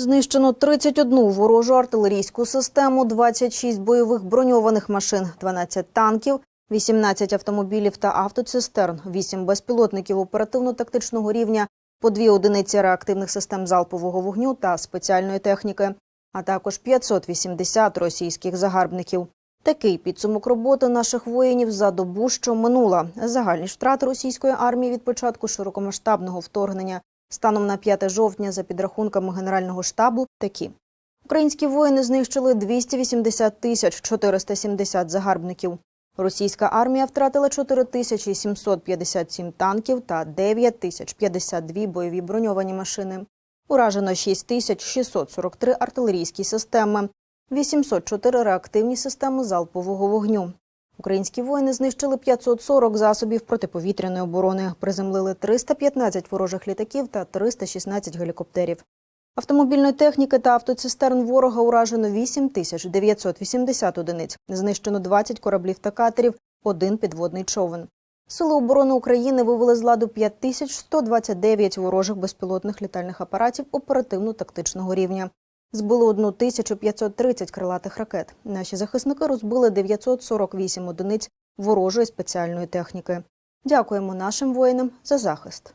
Знищено 31 ворожу артилерійську систему, 26 бойових броньованих машин, 12 танків, 18 автомобілів та автоцистерн, 8 безпілотників оперативно-тактичного рівня, по дві одиниці реактивних систем залпового вогню та спеціальної техніки, а також 580 російських загарбників. Такий підсумок роботи наших воїнів за добу, що минула. Загальні втрати російської армії від початку широкомасштабного вторгнення станом на 5 жовтня за підрахунками Генерального штабу такі. Українські воїни знищили 280 тисяч 470 загарбників. Російська армія втратила 4757 танків та 9052 бойові броньовані машини. Уражено 6643 артилерійські системи, 804 реактивні системи залпового вогню. Українські воїни знищили 540 засобів протиповітряної оборони, приземлили 315 ворожих літаків та 316 гелікоптерів. Автомобільної техніки та автоцистерн ворога уражено 8980 одиниць, знищено 20 кораблів та катерів, один підводний човен. Сили оборони України вивели з ладу 5129 ворожих безпілотних літальних апаратів оперативно-тактичного рівня. Збили 1530 крилатих ракет. Наші захисники розбили 948 одиниць ворожої спеціальної техніки. Дякуємо нашим воїнам за захист.